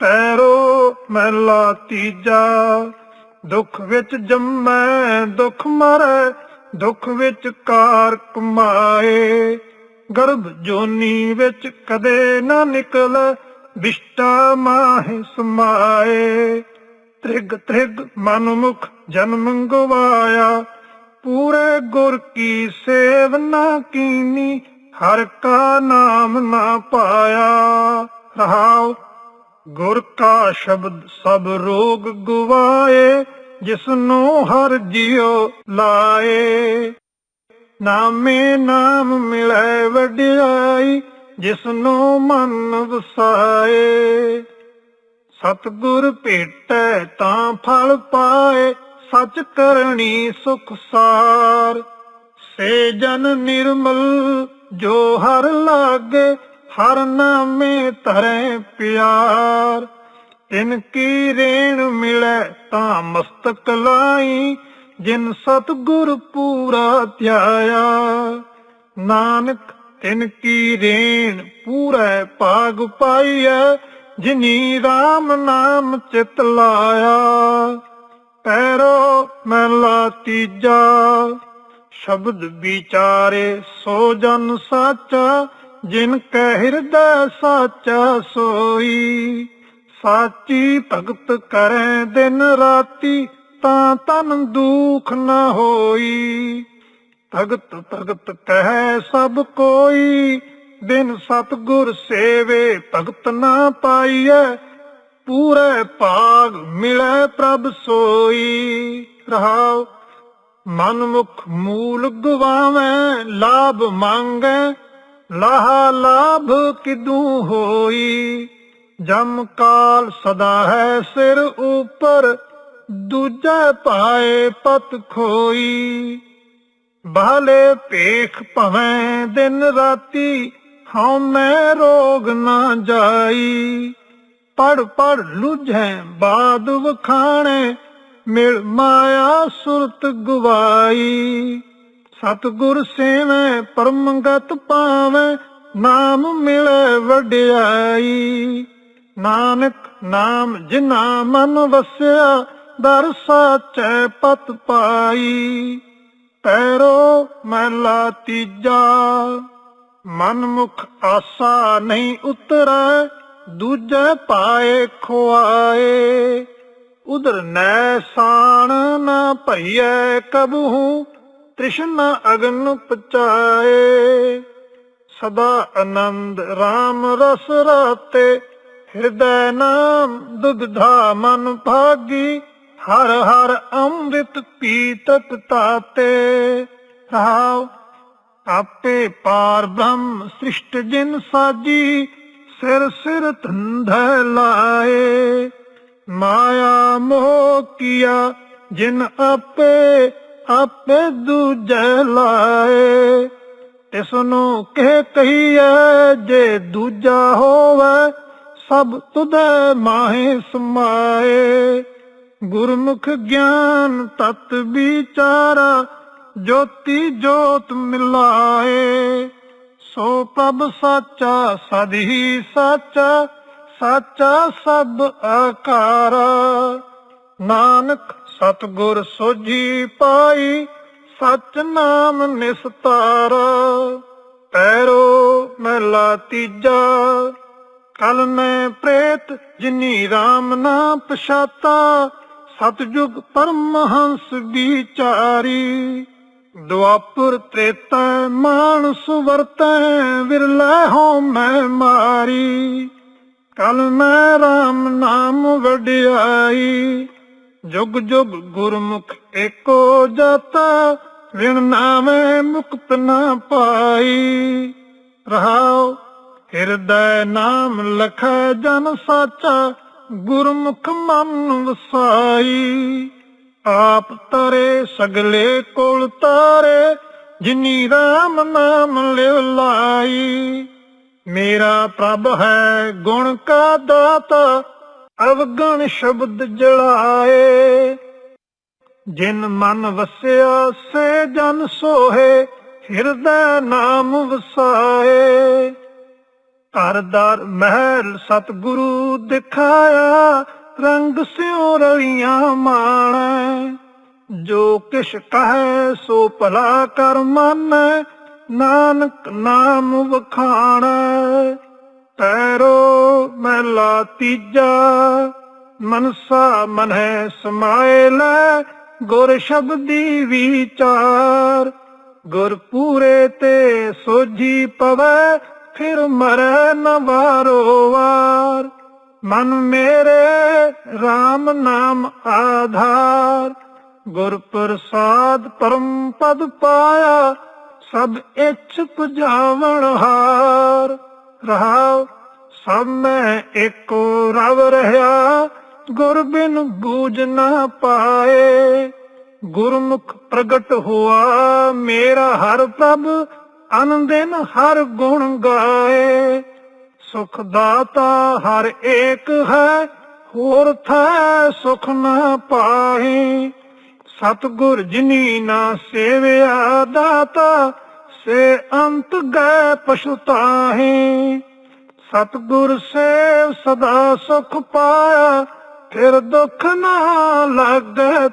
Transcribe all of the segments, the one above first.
ਪੈਰੋ ਮਹਿਲਾ ਤੀਜਾ। ਦੁੱਖ ਵਿੱਚ ਜੰਮੈ, ਦੁੱਖ ਮਰੈ, ਦੁੱਖ ਵਿੱਚ ਕਾਰ ਕਮਾਏ। ਗਰਭ ਜੋਨੀ ਵਿੱਚ ਕਦੇ ਨਾ ਨਿਕਲ, ਵਿਸ਼ਟਾ ਮਾਹਿ ਸਮਾਏ। ਤ੍ਰਿਗ ਤ੍ਰਿਗ ਮਨਮੁਖ ਜਨਮ ਗਵਾਇਆ। ਪੂਰੇ ਗੁਰ ਕੀ ਸੇਵ ਨਾ ਕੀਨੀ, ਹਰ ਕਾ ਨਾਮ ਨਾ ਪਾਇਆ। ਰਹਾਉ ਗੁਰ ਕਾ ਸ਼ਬਦ ਸਭ ਰੋਗ ਗਵਾਏ ਜਿਸ ਨੂੰ ਹਰ ਜਿਉ ਲਾਏ। ਨਾਮੇ ਨਾਮ ਮਿਲੈ ਵਡਿਆਈ ਜਿਸ ਨੂੰ ਮਨ ਵਸਾਏ। ਸਤਿਗੁਰ ਭੇਟੈ ਤਾਂ ਫਲ ਪਾਏ, ਸਚ ਕਰਨੀ ਸੁਖ ਸਾਰ। ਸੇ ਜਨ ਨਿਰਮਲ, ਜੋ ਹਰ ਲਾਗੇ ਹਰ ਨਾਮੇ ਧਰੈ ਪਿਆਰ। ਤਿਨ ਕੀ ਰੇਣ ਮਿਲੇ ਤਾਂ ਮਸਤਕ ਲਾਈ, ਜਿਨ ਸਤਿਗੁਰ ਪੂਰਾ ਧਿਆਇਆ। ਨਾਨਕ ਤਿਨ ਕੀ ਰੇਣ ਪੂਰੈ ਭਾਗ ਪਾਈਐ, ਜਿਨੀ RAM ਨਾਮ ਚਿਤ ਲਾਇਆ। ਪੈਰੋ ਮਹਿਲਾ ਤੀਜਾ, ਸ਼ਬਦ ਵਿਚਾਰੇ ਸੋ ਜਨ ਸਾਚਾ ਜਿਨ ਕੈ ਹਿਰਦੈ ਸਾਚਾ ਸੋਈ, ਸਾਚੀ ਭਗਤ ਕਰੈ ਦਿਨ ਰਾਤੀ, ਤਾਂ ਤਨ ਦੁਖ ਨਾ ਹੋਈ। ਭਗਤ ਭਗਤ ਕਹੈ ਸਭ ਕੋਈ, ਬਿਨ ਸਤਗੁਰ ਸੇਵੇ ਭਗਤ ਨਾ ਪਾਈਐ, ਪੂਰੇ ਭਾਗ ਮਿਲੈ ਪ੍ਰਭ ਸੋਈ। ਰਹਾਉ, ਮਨਮੁਖ ਮੂਲ ਗਵਾਵੇਂ, ਲਾਭ ਮੰਗੈ ਲਾਹਾ ਲਾਭ ਕਿਦੂ ਹੋਈ? ਜਮ ਕਾਲ ਸਦਾ ਹੈ ਸਿਰ ਉਪਰ, ਦੂਜੇ ਪਾਏ ਪਤ ਖੋਈ। ਬਾਲੇ ਭੇਖ ਭਵੇਂ ਦਿਨ ਰਾਤੀ, ਹਉ ਮੈਂ ਰੋਗ ਨਾ ਜਾਈ। ਪੜ ਪੜ ਲੁਝੈ ਬਾਦ ਵਖਾਣੇ ਮਿਲ ਮਾਇਆ ਸੁਰਤ ਗਵਾਈ। ਸਤਗੁਰ ਸੇਵੈ, ਪਰਮਗਤ ਪਾਵੇਂ, ਨਾਮ ਮਿਲੈ ਵਡਿਆਈ। ਨਾਨਕ ਨਾਮ ਜਿਨਾ ਮਨ ਵਸਿਆ, ਦਰ ਸਾਚੈ ਪਤ ਪਾਈ। ਪੈਰੋ ਮਹਿਲਾ ਤੀਜਾ, ਮਨਮੁਖ ਆਸਾ ਨਹੀਂ ਉਤਰੈ, ਦੂਜੇ ਪਾਏ ਖੁਆਏ। ਉਧਰ ਨੈ ਸਾਣ ਨਾ ਭਈਐ ਕਬਹੂ ਤ੍ਰਿਸ਼ਨਾ ਅਗਨ ਪਚਾਏ ਸਦਾ ਆਨੰਦ RAM ਰਸ ਰਾਤੇ, ਹਿਰਦੈ ਨਾਮ ਦੁਗਧਾ ਮਨ ਭਾਗੀ, ਹਰ ਹਰ ਅੰਮ੍ਰਿਤ ਪੀਤਤ ਤਾਤੇ। ਰਹਾਉ ਆਪੇ ਪਾਰ ਬ੍ਰਹਮ ਸ੍ਰਿਸ਼ਟ ਜਿਨ ਸਾਜੀ, ਸਿਰ ਸਿਰ ਧੰਧੈ ਲਾਏ। ਮਾਇਆ ਮੋਹ ਕੀਆ ਜਿਨ ਆਪੇ ਆਪੇ ਦੂਜੇ ਲਾਏ ਇਸ ਨੂੰ ਕਹਿ ਕਹੀਐ, ਜੇ ਦੂਜਾ ਹੋਵੇ, ਸਭ ਤੁਧੈ ਮਾਹੇ ਸਮਾਏ। ਗੁਰਮੁਖ ਗਿਆਨ ਤਤ ਵਿਚਾਰਾ, ਜੋਤੀ ਜੋਤ ਮਿਲਾਏ। ਸੋ ਪ੍ਰਭ ਸਾਚਾ, ਸਦ ਹੀ ਸਾਚਾ ਸਾਚਾ ਸਭ ਆਕਾਰਾ। ਨਾਨਕ ਸਤਗੁਰ ਸੋਝੀ ਪਾਈ ਸਚ ਨਾਮ ਨਿਸਤਾਰਾ। ਪੈਰੋ ਮਹਿਲਾ ਤੀਜਾ, ਕਲ ਮੈਂ ਪ੍ਰੇਤ ਜਿਨੀ RAM ਨਾ ਪਛਾਤਾ, ਸਤਜੁਗ ਪਰਮਹੰਸ ਵਿਚਾਰੀ ਦੁਆਪੁਰ ਤ੍ਰੇਤਾ ਮਾਨ ਵਰਤੈ, ਵਿਰਲੇ ਹੋ ਮੈਂ ਮਾਰੀ। ਕਲ ਮੈਂ RAM ਨਾਮ ਵਡਿਆਈ ਜੁਗ ਜੁਗ ਗੁਰਮੁਖ ਏਕੋ ਜਾਤਾ, ਵਿਣ ਨਾਮੇ ਮੁਕਤ ਨਾ ਪਾਈ। ਰਹਾਉ, ਹਿਰਦੈ ਨਾਮ ਲਖੈ ਜਨ ਸਾਚਾ, ਗੁਰਮੁਖ ਮਨ ਵਸਾਈ। ਆਪ ਤਰੇ ਸਗਲੇ ਕੋਲ ਤਾਰੇ, ਜਿਨੀ ਰਾਮ ਨਾਮ ਲਿਵ ਲਾਈ। ਮੇਰਾ ਪ੍ਰਭ ਹੈ ਗੁਣ ਕਾ ਦਾਤਾ ਅਵਗਣ ਸ਼ਬਦ ਜਲਾਏ। ਜਿਨ ਮਨ ਵਸਿਆ, ਸੇ ਜਨ ਸੋਹੇ, ਹਿਰਦੈ ਨਾਮ ਵਸਾਏ। ਘਰਦਾਰ ਮਹਿਲ ਸਤਿਗੁਰੂ ਦਿਖਾਇਆ, ਰੰਗ ਸਿਉ ਰਲੀਆਂ ਮਾਣੈ। ਜੋ ਕਿਛ ਕਹੈ, ਸੋ ਭਲਾ ਕਰ ਮਨ, ਨਾਨਕ ਨਾਮ ਵਖਾਣੈ। ਤੈਰੋ ਮਹਿਲਾ ਤੀਜਾ, ਮਨਸਾ ਮਨਹਿ ਸਮਾਏ ਲੈ, ਗੁਰ ਸ਼ਬਦੀ ਵਿਚਾਰ। ਗੁਰ ਪੂਰੇ ਤੇ ਸੋਝੀ ਪਵੈ, ਫਿਰ ਮਰੈ ਨ ਵਾਰੋ ਵਾਰ। ਮਨ ਮੇਰੇ RAM ਨਾਮ ਆਧਾਰ। ਗੁਰ ਪ੍ਰਸਾਦ ਪਰਮ ਪਦ ਪਾਇਆ, ਸਭ ਇੱਛ ਪੁਜਾਵਣ ਹਾਰ। ਰਹਾਉ, ਸਭ ਮੈਂ ਏਕੋ ਰਵ ਰਹਾ ਗੁਰ ਬਿਨ ਬੂਝ ਨਾ ਪਾਏ, ਗੁਰਮੁਖ ਪ੍ਰਗਟ ਹੁਆ। ਮੇਰਾ ਹਰ ਪ੍ਰਭ ਅਨੰਦਿਨ ਹਰ ਗੁਣ ਗਾਏ। ਸੁਖ ਦਾਤਾ ਹਰ ਏਕ ਹੈ, ਹੋਰ ਥੈ ਸੁਖ ਨਾ ਪਾਹੀ। ਸਤਗੁਰ ਜਿਨੀ ਨਾ ਸੇਵਿਆ ਦਾਤਾ ਸੇ ਅੰਤ ਗਏ ਪਛੁਤਾਹੀ ਸਤਗੁਰ ਸੇਵ ਸਦਾ ਸੁਖ ਪਾਇਆ, ਫਿਰ ਦੁੱਖ ਨਾ ਲੱਗੈ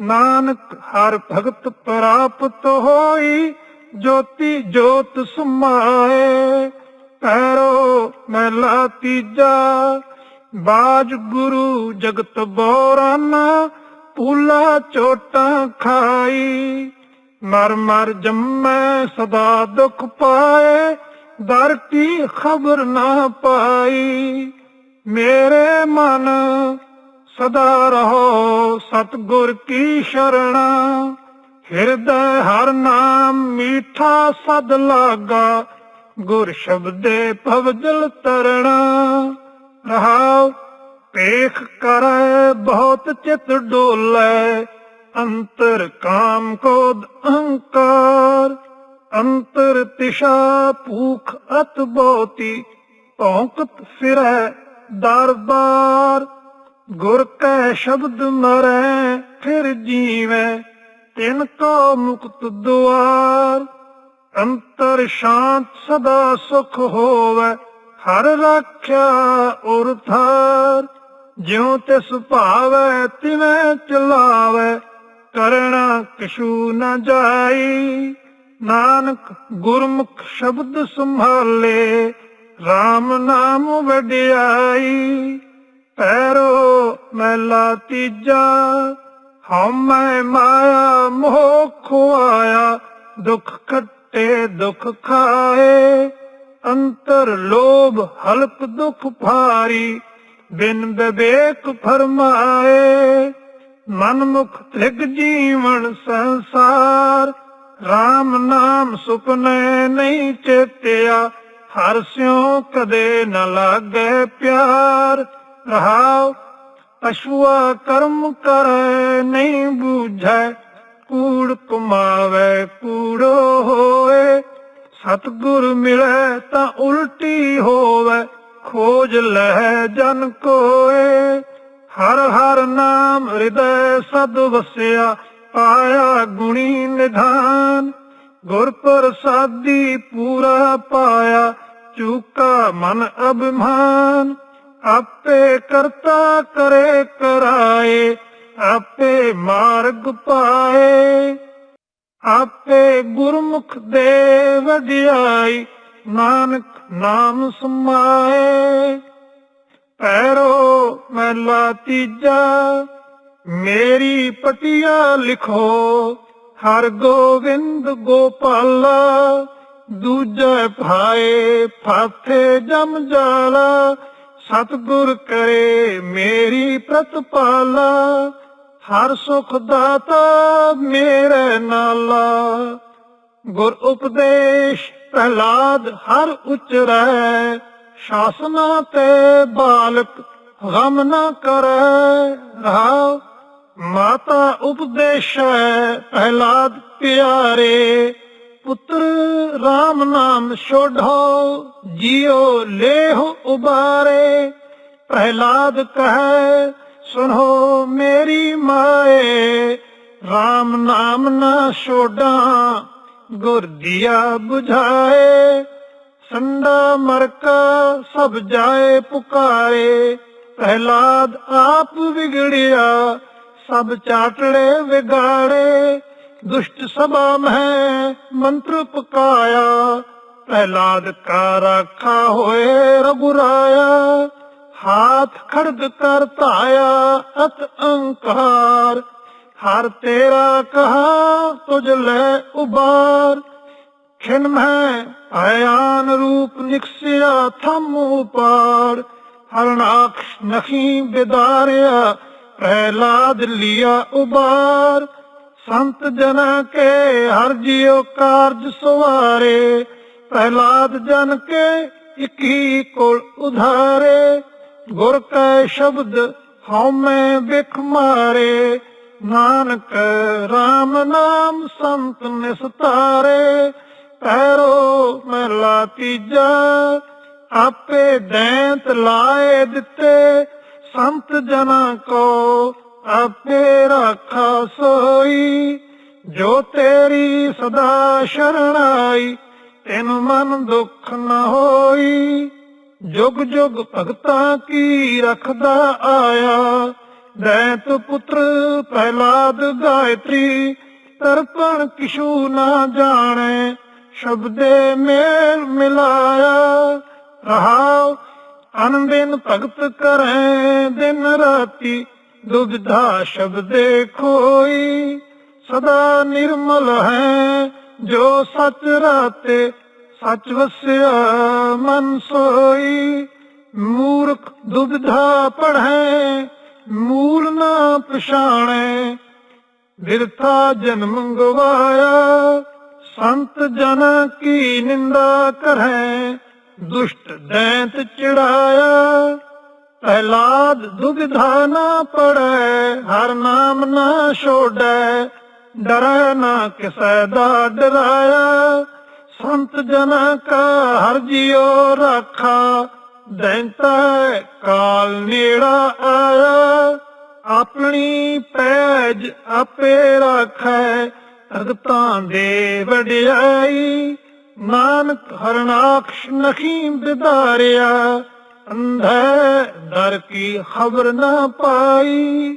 ਨਾਨਕ ਹਰ ਭਗਤ ਪ੍ਰਾਪਤ ਹੋਈ, ਜੋਤੀ ਜੋਤ ਸਮਾਏ। ਪੈਰੋ ਮਹਿਲਾ ਤੀਜਾ, ਬਾਜ ਗੁਰੂ ਜਗਤ ਬੋਰਾਨਾ ਪੂਲਾ ਚੋਟਾਂ ਖਾਈ। ਮਰ ਮਰ ਜੰਮੈ, ਸਦਾ ਦੁਖ ਪਾਏ, ਦਰ ਕੀ ਖਬਰ ਨਾ ਪਾਈ। ਮੇਰੇ ਮਨ, ਸਦਾ ਰਹੋ ਸਤਗੁਰ ਕੀ ਸ਼ਰਣਾ। ਹਿਰਦੈ ਹਰ ਨਾਮ ਮੀਠਾ ਸਦ ਲਾਗਾ, ਗੁਰ ਸ਼ਬਦੇ ਭਵਜਲ ਤਰਣਾ। ਰਹਾਉ ਪੇਖ ਕਰੈ, ਬਹੁਤ ਚਿਤ ਡੋਲੇ ਅੰਤਰ ਕਾਮ ਕੋਦ ਅਹੰਕਾਰ, ਅੰਤਰ ਤਿਸ਼ਾ ਭੂਖ ਅਤ ਬਹੁਤੀ, ਭੌਂਕਤ ਫਿਰੈ ਦਰਬਾਰ ਗੁਰ ਕੈ ਸ਼ਬਦ ਮਰੈ, ਫਿਰ ਜੀਵੈ ਤਿਨ ਕੋ ਮੁਕਤ ਦੁਆਰ। ਅੰਤਰ ਸ਼ਾਂਤ ਸਦਾ ਸੁਖ ਹੋਵੇ, ਹਰ ਰੱਖਿਆ ਉਰ ਥਾਰ ਜਿਉ ਤਿਸ ਭਾਵੈ ਤਿਵੇਂ ਚਲਾਵੇ ਕਰਣਾ ਕਿਛੂ ਨ ਜਾਈ। ਨਾਨਕ ਗੁਰਮੁਖ ਸ਼ਬਦ ਸੰਭਾਲੇ RAM ਨਾਮ ਵਡਿਆਈ। ਪੈਰੋ ਮਹਿਲਾ ਤੀਜਾ ਹਉਮੈ ਮਾਇਆ ਮੋਹ ਖੁਆਇਆ ਦੁਖ ਕੱਟੇ ਦੁਖ ਖਾਏ। ਅੰਤਰ ਲੋਭ ਹਲਕ ਦੁਖ ਭਾਰੀ, ਬਿਨ ਵਿਵੇਕ ਫਰਮਾਏ। ਮਨ ਮੁਖ ਤ੍ਰਿਗ ਜੀਵਨ ਸੰਸਾਰ RAM ਨਾਮ ਸੁਪਨੇ ਨਹੀਂ ਚੇਤਿਆ, ਹਰ ਸਿਉ ਕਦੇ ਨ ਲਾਗੇ ਪਿਆਰ। ਰਹਾਉ ਅਸ਼ਵਾ ਕਰਮ ਕਰੈ ਨਹੀਂ ਬੂਝੈ, ਕੂੜ ਕਮਾਵੇ ਕੂੜੋ ਹੋਏ। ਸਤਗੁਰ ਮਿਲੇ ਤਾਂ ਉਲਟੀ ਹੋਵੇ, ਖੋਜ ਲਹਿ ਜਨ ਕੋਏ। ਹਰ ਹਰ ਨਾਮ ਹਿਰਦੈ ਸਦ ਵਸਿਆ, ਪਾਇਆ ਗੁਣੀ ਨਿਧਾਨ। ਗੁਰ ਪ੍ਰਸਾਦੀ ਪੂਰਾ ਪਾਇਆ, ਚੂਕਾ ਮਨ ਅਭਿਮਾਨ। ਆਪੇ ਕਰਤਾ ਕਰੇ ਕਰਾਏ, ਆਪੇ ਮਾਰਗ ਪਾਏ। ਆਪੇ ਗੁਰਮੁਖ ਦੇ ਵਡਿਆਈ ਨਾਨਕ ਨਾਮ ਸਮਾਏ। ਪੈਰੋ ਮਹਿਲਾ ਤੀਜਾ। ਮੇਰੀ ਪਟਿਆ ਲਿਖੋ, ਹਰ ਗੋਵਿੰਦ ਗੋਪਾਲਾ। ਦੂਜੇ ਭਾਏ ਫਾਥੇ ਜਮ ਜਾਲਾ, ਸਤਗੁਰ ਕਰੇ ਮੇਰੀ ਪ੍ਰਤਪਾਲਾ। ਹਰ ਸੁਖ ਦਾਤਾ ਮੇਰੇ ਨਾਲਾ। ਗੁਰ ਉਪਦੇਸ਼ ਪ੍ਰਹਲਾਦ ਹਰ ਉਚਰੈ ਸ਼ਾਸਨਾ ਤੇ ਬਾਲਕ ਗਮ ਨਾ ਕਰੈ ਰਹਾਉ। ਮਾਤਾ ਉਪਦੇਸ਼ੈ ਪ੍ਰਹਲਾਦ ਪਿਆਰੇ, ਪੁੱਤਰ RAM ਨਾਮ ਛੋਢੋ, ਜਿਉ ਲੇਹ ਉਬਾਰੇ। ਪ੍ਰਹਲਾਦ ਕਹੈ ਸੁਨੋ ਮੇਰੀ ਮਾਏ RAM ਨਾਮ ਨਾ ਛੋਡਾਂ, ਗੁਰ ਦਿਆ 부ਝਾਏ ਸੰਡਾ ਮਰਕਾ ਸਭ ਜਾਏ ਪੁਕਾਰੇ, ਪ੍ਰਹਿਲਾਦ ਆਪ ਵਿਗੜਿਆ, ਸਭ ਚਾਟੜੇ ਵਿਗਾੜੇ, ਦੁਸ਼ਟ ਸਭਾ ਮਹਿ ਮੰਤਰ ਪਕਾਇਆ, ਪ੍ਰਹਿਲਾਦ ਕਾ ਰਾਖਾ ਹੋਏ ਰਗੁਰਾਇਆ ਹਾਥ ਖੜਗ ਕਰ ਧਾਇਆ ਅਤ ਅਹੰਕਾਰ ਹਰ ਤੇਰਾ ਕਹਾ ਤੁਝ ਲੈ ਉਬਾਰ ਖਿਨ ਮੈਂ ਆਇਆਨ ਰੂਪ ਨਿਕਸਿਆ ਥਮ ਉਪਾੜ, ਹਰਨਾਕਸ਼ ਨਖੀ ਬਿਦਾਰਿਆ, ਪ੍ਰਹਿਲਾਦ ਲਿਆ ਉਬਾਰ। ਸੰਤ ਜਨ ਕੇ ਹਰ ਜਿਉ ਕਾਰਜ ਸਵਾਰੇ, ਪ੍ਰਹਿਲਾਦ ਜਨ ਕੇ ਇਕੀ ਕੋਲ ਉਧਾਰੇ। ਗੁਰ ਕੈ ਸ਼ਬਦ ਹਉ ਮੈਂ ਬਿਖ ਮਾਰੇ, ਨਾਨਕ RAM ਨਾਮ ਸੰਤ ਨਿਸਤਾਰੇ। ਪੈਰੋ ਮਹਲਾ ਤੀਜਾ। ਆਪੇ ਦੈਂਤ ਲਾਏ ਦਿੱਤੇ, ਸੰਤ ਜਨਾਂ ਕੋ ਆਪੇ ਰਾਖਾ ਸੋਈ। ਜੋ ਤੇਰੀ ਸਦਾ ਸ਼ਰਣਾਈ ਤੈਨੂੰ ਮਨ ਦੁੱਖ ਨਾ ਹੋਈ। ਜੁਗ ਜੁਗ ਭਗਤਾਂ ਕੀ ਰਖਦਾ ਆਇਆ। ਦੈਤ ਪੁੱਤਰ ਪਹਿਲਾਦ ਗਾਇਤਰੀ, ਤਰਪਣ ਕਿਛੂ ਨਾ ਜਾਣੇ। ਸ਼ਬਦੇ ਮੇਲ ਮਿਲਾਇਆ। ਰਹਾਉ ਅਨੰਦਿਨ ਭਗਤ ਕਰੈ, ਦਿਨ ਰਾਤੀ ਦੁਬਿਧਾ ਸ਼ਬਦੇ ਖੋਈ। ਸਦਾ ਨਿਰਮਲ ਹੈ, ਜੋ ਸਚ ਰਾਤੇ ਸਚ ਵਸਿਆ ਮਨ ਸੋਈ। ਮੂਰਖ ਦੁਬਿਧਾ ਪੜ੍ਹੈ, ਮੂਲ ਨਾ ਪਛਾਣੈ। ਵਿਰਥਾ ਜਨਮ ਗਵਾਇਆ ਸੰਤ ਜਨ ਕੀ ਨਿੰਦਾ ਕਰੈ, ਦੁਸ਼ਟ ਦੈਂਤ ਚੜਾਇਆ। ਪਹਿਲਾਦ ਦੁਬਿਧਾ ਨਾ ਪੜੈ, ਹਰ ਨਾਮ ਨਾ ਛੋੜੈ, ਡਰੈ ਨਾ ਕਿਸੈ ਦਾ ਡਰਾਇਆ। ਸੰਤ ਜਨ ਕਾ ਹਰ ਜਿਉ ਰਾਖਾ, ਦੈਂਤਾ ਕਾਲ ਨੇੜਾ ਆਇਆ। ਆਪਣੀ ਪੈਜ ਆਪੇ ਰੱਖੈ ਭਗਤਾਂ ਦੇ ਵਡਿਆਈ ਨਾਨਕ ਹਰਨਾਕਸ਼ ਨਖੀ ਬਿਦਾਰਿਆ ਅੰਧੇ ਦਰ ਕੀ ਖਬਰ ਨਾ ਪਾਈ।